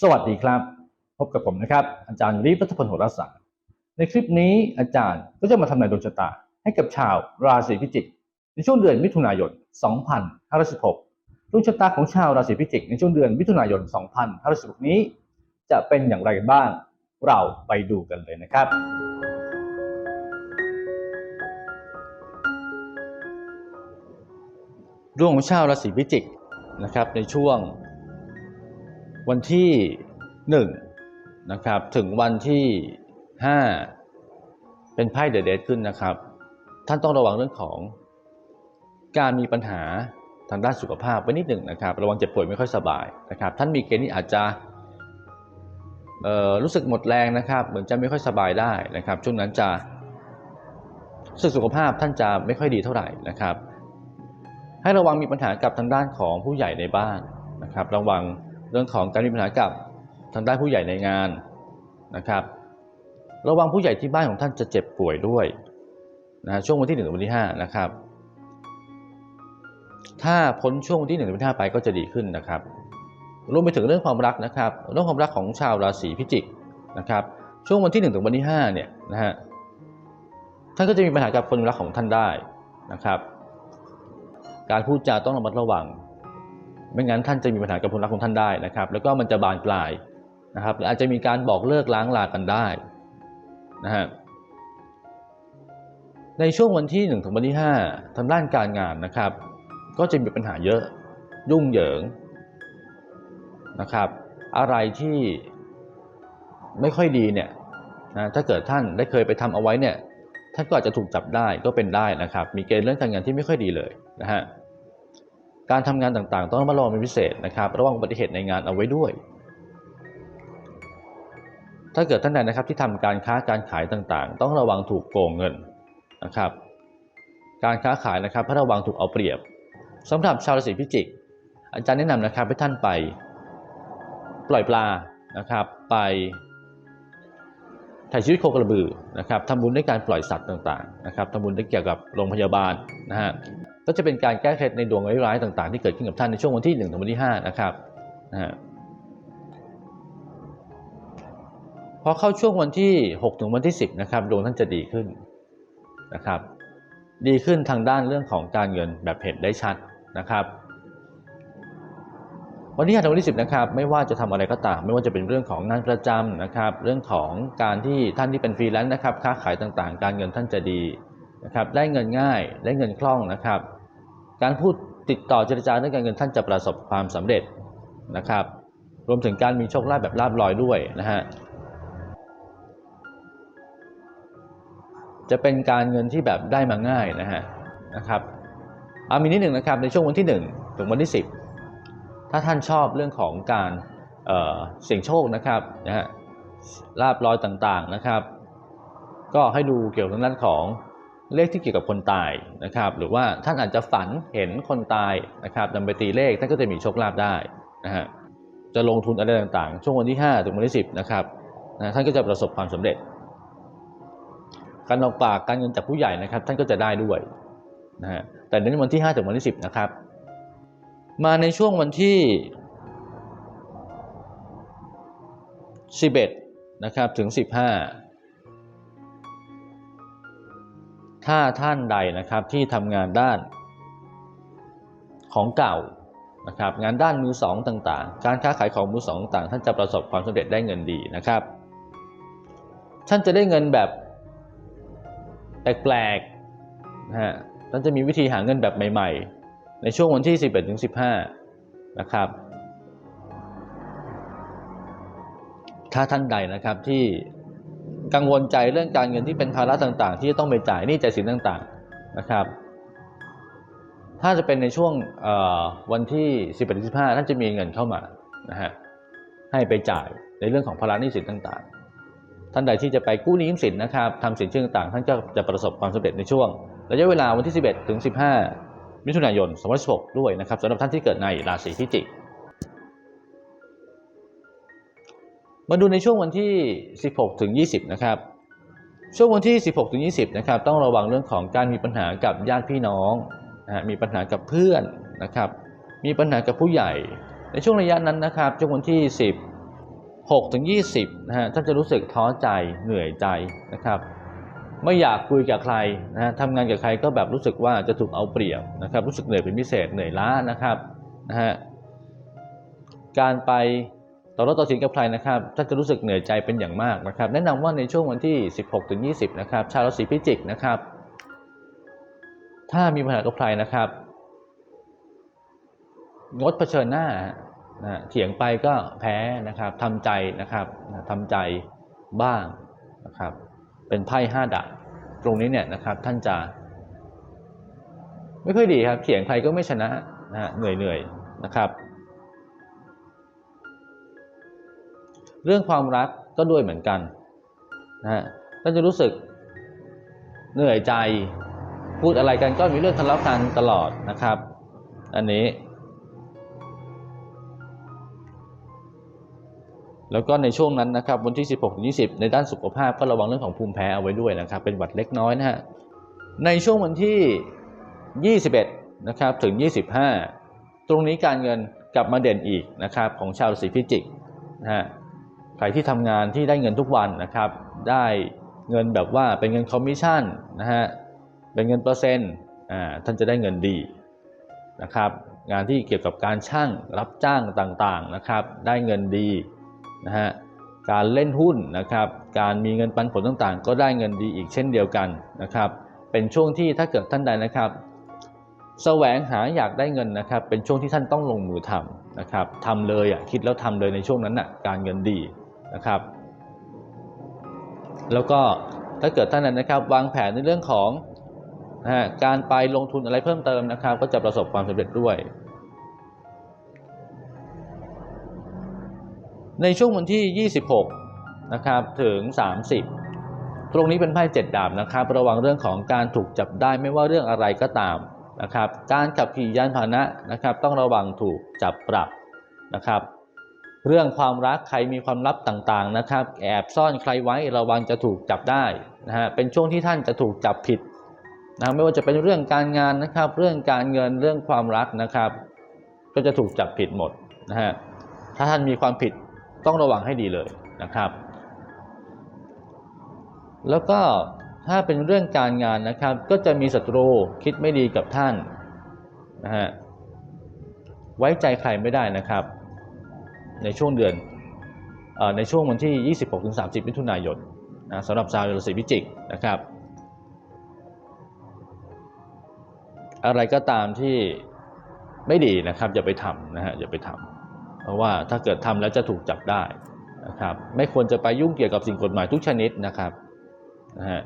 สวัสดีครับ พบกับผมนะครับ อาจารย์รีบรัฐพลโหราศาสตร์ในคลิปนี้อาจารย์ก็จะมาทำนายดวงชะตา ให้กับชาวราศีพิจิก ในช่วงเดือนมิถุนายน 2516ดวงชะตาของชาวราศีพิจิก ในช่วงเดือนมิถุนายน 2516 นี้ จะเป็นอย่างไรกันบ้าง เราไปดูกันเลยนะครับ ดวงของชาวราศีพิจิกนะครับในช่วง วันที่1นะครับถึงวันที่ 5 เป็นไพ่เดอะเดทขึ้นนะครับ ท่านต้องระวังเรื่องของ การมีปัญหาทางด้านสุขภาพไว้นิดหนึ่งนะครับ ระวังเจ็บป่วยไม่ค่อยสบายนะครับ ท่านมีเกณฑ์ที่อาจจะรู้สึกหมดแรงนะครับ เหมือนจะไม่ค่อยสบายได้นะครับ ช่วงนั้นจะสึกสุขภาพท่านจะไม่ค่อยดีเท่าไหร่นะครับ ให้ระวังมีปัญหากับทางด้านของผู้ใหญ่ในบ้านนะครับ ระวัง เรื่องของการมีปัญหากับทางด้านผู้ใหญ่ในงานนะครับ ระวังผู้ใหญ่ที่บ้านของท่านจะเจ็บป่วยด้วยนะช่วงวันที่หนึ่งถึงวันที่ห้านะครับ ถ้าพ้นช่วงวันที่หนึ่งถึงวันที่ห้าไปก็จะดีขึ้นนะครับรวมไปถึงเรื่องความรักนะครับ เรื่องความรักของชาวราศีพิจิกนะครับ ช่วงวันที่หนึ่งถึงวันที่ห้าเนี่ยนะฮะท่านก็จะมีปัญหากับคนรักของท่านได้นะครับ การพูดจาต้องระมัดระวัง ไม่งั้นท่านจะมีปัญหากับคนรักของท่านได้นะครับ แล้วก็มันจะบานปลายนะครับหรืออาจจะมีการบอกเลิกล้างลากันได้นะฮะในช่วงวันที่1ถึงวันที่5ทางด้านการงานนะครับ ก็จะมีปัญหาเยอะยุ่งเหยิงนะครับ อะไรที่ไม่ค่อยดีเนี่ยนะถ้าเกิดท่านได้เคยไปทำเอาไว้เนี่ยท่านก็อาจจะถูกจับได้ก็เป็นได้นะครับ มีเกณฑ์เรื่องการงานที่ไม่ค่อยดีเลยนะฮะ การทำงานต่างๆ ต้องระมัดระวังเป็นพิเศษนะครับ ระวังอุบัติเหตุในงานเอาไว้ด้วย ถ้าเกิดท่านใดนะครับที่ทำการค้าการขายต่างๆ ต้องระวังถูกโกงเงินนะครับ การค้าขายนะครับให้ระวังถูกเอาเปรียบสำหรับชาวราศีพิจิก อาจารย์แนะนำนะครับให้ท่านไป ปล่อยปลานะครับ ไป ถ่ายชีวิตโคกระบือนะครับทำบุญด้วยการปล่อยสัตว์ต่างๆนะครับทำบุญด้เกี่ยวกับโรงพยาบาลนะฮะก็จะเป็นการแก้เคล็ดในดวงร้ายๆต่าง ๆ ที่เกิดขึ้นกับท่านในช่วงวันที่1ถึงวันที่5นะครับนะฮะพอเข้าช่วงวันที่6ถึงวันที่ 10นะครับดวงท่านจะดีขึ้นนะครับ ดีขึ้นทางด้านเรื่องของการเงินแบบเห็นได้ชัดนะครับ วันที่5ถึงวันที่10นะครับไม่ว่าจะทำอะไรก็ตาม ไม่ว่าจะเป็นเรื่องของงานประจำนะครับ เรื่องของการที่ท่านที่เป็นฟรีแลนซ์นะครับค้าขายต่างๆ การเงินท่านจะดีนะครับได้เงินง่ายได้เงินคล่องนะครับ การพูดติดต่อเจรจาเรื่องการเงินท่านจะประสบความสำเร็จนะครับ รวมถึงการมีโชคลาภแบบลาบลอยด้วยนะฮะจะเป็นการเงินที่แบบได้มาง่ายนะฮะนะครับเอามีนิดหนึ่งนะครับในช่วงวันที่ 1 ถึงวันที่ 10 ถ้าท่านชอบเรื่องของการเเสี่ยงโชคนะครับนะฮะลาบลอยต่างๆนะครับ ก็ให้ดูเกี่ยวกับด้านของเลขที่เกี่ยวกับคนตายนะครับ หรือว่าท่านอาจจะฝันเห็นคนตายนะครับนำไปตีเลขท่านก็จะมีโชคลาภได้นะฮะจะลงทุนอะไรต่างๆ ช่วงวันที่ 5 ถึงวันที่ 10นะครับนะท่านก็จะประสบความสำเร็จ การออกปากการเงินจากผู้ใหญ่นะครับ ท่านก็จะได้ด้วยนะฮะแต่ในวันที่ 5 ถึงวันที่ 10 นะครับ มาในช่วงวันที่ 11 นะครับ ถึง 15 ถ้าท่านใดนะครับที่ทำงานด้านของเก่านะครับงานด้านมือสองต่างๆ การค้าขายของมือสองต่างๆท่านจะประสบความสำเร็จได้เงินดีนะครับ ท่านจะได้เงินแบบแปลกๆนะฮะท่านจะมีวิธีหาเงินแบบใหม่ ๆ ในช่วงวันที่ 11ถึง15 นะครับ ถ้าท่านใดนะครับที่กังวลใจเรื่องการเงินที่เป็นภาระต่างๆ ที่จะต้องไปจ่ายหนี้จ่ายสินต่างๆนะครับ ถ้าจะเป็นในช่วงวันที่ 11ถึง15 ท่านจะมีเงินเข้ามานะฮะให้ไปจ่ายในเรื่องของภาระหนี้สินต่างๆ ท่านใดที่จะไปกู้หนี้ยืมสินนะครับทำสินเชื่อต่างๆ ท่านก็จะประสบความสำเร็จในช่วงระยะเวลาวันที่ 11ถึง15 มิถุนายน2016ด้วยนะครับสำหรับท่านที่เกิดในราศีพิจิก มาดูในช่วงวันที่ 16ถึง20 นะครับ ช่วงวันที่ 16ถึง20 นะครับ ต้องระวังเรื่องของการมีปัญหากับญาติพี่น้องนะมีปัญหากับเพื่อนนะครับ มีปัญหากับผู้ใหญ่ ในช่วงระยะนั้นนะครับ ช่วงวันที่ 10 6ถึง20 นะฮะ ท่านจะรู้สึกท้อใจเหนื่อยใจนะครับ ไม่อยากคุยกับใครนะทำงานกับใครก็แบบรู้สึกว่าจะถูกเอาเปรียบนะครับรู้สึกเหนื่อยเป็นพิเศษเหนื่อยล้านะครับนะฮะการไปต่อรถต่อสินกับใครนะครับท่านจะรู้สึกเหนื่อยใจเป็นอย่างมากนะครับ แนะนำว่าในช่วงวันที่ 16ถึง20 นะครับ ชาวราศีพิจิกนะครับ ถ้ามีปัญหากับใครนะครับ งดเผชิญหน้านะเถียงไปก็แพ้นะครับทำใจนะครับทำใจบ้างนะครับ เป็นไพ่ห้าดาบตรงนี้เนี่ยนะครับ ท่านจะ ไม่ค่อยดีครับเถียงใครก็ไม่ชนะนะฮะเหนื่อยเหนื่อยๆนะครับ เรื่องความรักก็ด้วยเหมือนกันนะฮะท่านจะรู้สึกเหนื่อยใจ พูดอะไรกันก็มีเรื่องทะเลาะกันตลอดนะครับ อันนี้ แล้วก็ในช่วงนั้นนะครับวันที่ 16ถึง20 ในด้านสุขภาพก็ระวังเรื่องของภูมิแพ้เอาไว้ด้วยนะครับ เป็นหวัดเล็กน้อยนะฮะในช่วงวันที่ 21นะครับถึง 25 ตรงนี้การเงินกลับมาเด่นอีกนะครับของชาวราศีพิจิกนะฮะใครที่ทำงานที่ได้เงินทุกวันนะครับ ได้เงินแบบว่าเป็นเงินคอมมิชชั่นนะฮะเป็นเงินเปอร์เซ็นต์อ่าท่านจะได้เงินดีนะครับ งานที่เกี่ยวกับการช่างรับจ้างต่างๆนะครับ ได้เงินดี นะฮะการเล่นหุ้นนะครับ การมีเงินปันผลต่างๆ ก็ได้เงินดีอีกเช่นเดียวกันนะครับ เป็นช่วงที่ถ้าเกิดท่านใดนะครับแสวงหาอยากได้เงินนะครับ เป็นช่วงที่ท่านต้องลงมือทำนะครับทำเลยอะคิดแล้วทำเลยในช่วงนั้นน่ะการเงินดีนะครับ แล้วก็ถ้าเกิดท่านนั้นนะครับ วางแผนในเรื่องของนะการไปลงทุนอะไรเพิ่มเติมนะครับ ก็จะประสบความสำเร็จด้วย ในช่วงวันที่ 26 นะครับถึง 30 ตรงนี้เป็นไพ่เจ็ดดาบนะครับ ระวังเรื่องของการถูกจับได้ไม่ว่าเรื่องอะไรก็ตามนะครับ การขับขี่ยานพาหนะนะครับ ต้องระวังถูกจับปรับนะครับ เรื่องความรักใครมีความลับต่างๆนะครับ แอบซ่อนใครไว้ระวังจะถูกจับได้นะฮะเป็นช่วงที่ท่านจะถูกจับผิดนะไม่ว่าจะเป็นเรื่องการงานนะครับ เรื่องการเงินเรื่องความรักนะครับ ก็จะถูกจับผิดหมดนะฮะถ้าท่านมีความผิด ต้องระวังให้ดีเลยนะครับ แล้วก็ถ้าเป็นเรื่องการงานนะครับ ก็จะมีศัตรูคิดไม่ดีกับท่านนะฮะไว้ใจใครไม่ได้นะครับ ในช่วงเดือนออในช่วงวันที่ 26-30 มิถุนายนนะสำหรับชาวราศีพิจิกนะครับ อะไรก็ตามที่ไม่ดีนะครับอย่าไปทำนะฮะอย่าไปทำ เพราะว่าถ้าเกิดทำแล้วจะถูกจับได้นะครับไม่ควรจะไปยุ่งเกี่ยวกับสิ่งกฎหมายทุกชนิดนะครับนะฮะ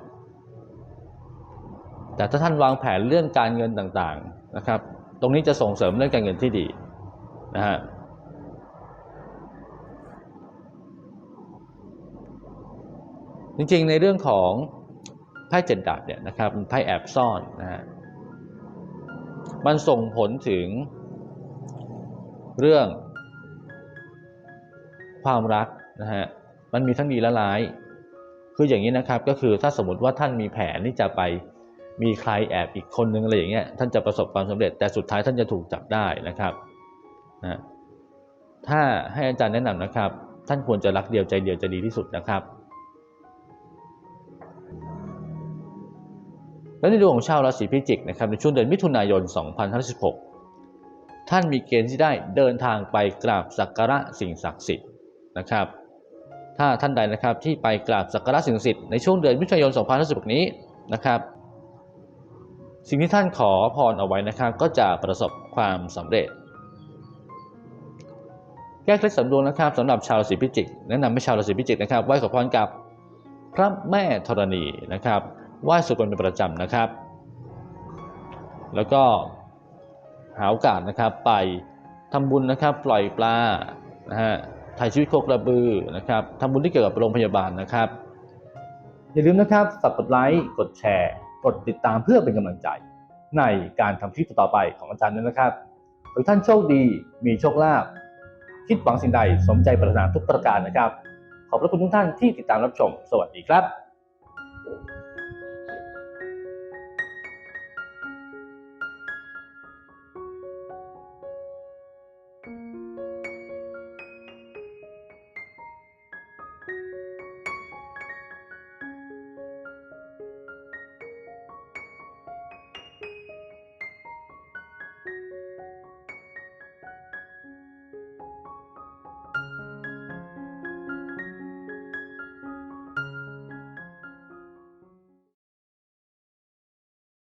แต่ถ้าท่านวางแผนเรื่องการเงินต่างๆนะครับ ตรงนี้จะส่งเสริมเรื่องการเงินที่ดีนะฮะจริงๆในเรื่องของไพ่เจ็ดดาบเนี่ยนะครับไพ่แอบซ่อนนะฮะมันส่งผลถึงเรื่อง ความรักนะฮะมันมีทั้งดีและร้าย คืออย่างนี้นะครับก็คือถ้าสมมติว่าท่านมีแผนที่จะไปมีใครแอบอีกคนนึงอะไรอย่างเงี้ยท่านจะประสบความสำเร็จ แต่สุดท้ายท่านจะถูกจับได้นะครับนะถ้าให้อาจารย์แนะนำนะครับ ท่านควรจะรักเดียวใจเดียวจะดีที่สุดนะครับ และในดวงของชาวราศีพิจิกนะครับในช่วงเดือนมิถุนายน 2516 ท่านมีเกณฑ์ที่ได้เดินทางไปกราบสักการะสิ่งศักดิ์สิทธิ์ นะครับ ถ้าท่านใดนะครับที่ไปกราบสักการะสิ่งศักดิ์สิทธิ์ในช่วงเดือนมิถุนายน2516นี้นะครับ สิ่งที่ท่านขอพรเอาไว้นะครับ ก็จะประสบความสำเร็จ แก้เคล็ดสำรวงนะครับสำหรับชาวราศีพิจิกแนะนำให้ชาวราศีพิจิกนะครับไหว้ขอพรกับพระแม่ธรณีนะครับไหว้สุกนเป็นประจำนะครับ แล้วก็หาโอกาสนะครับไปทำบุญนะครับปล่อยปลานะฮะ ถ่ายชีวิตโคกระบือนะครับทำบุญที่เกี่ยวกับโรงพยาบาลนะครับ อย่าลืมนะครับสับกดไลค์กดแชร์ กดติดตามเพื่อเป็นกำลังใจ ในการทำคลิปต่อไปของอาจารย์ด้วยนะครับขอให้ท่านโชคดีมีโชคลาภคิดหวังสิ่งใดสมใจปรารถนาทุกประการนะครับ ขอบพระคุณทุกท่านที่ติดตามรับชม สวัสดีครับ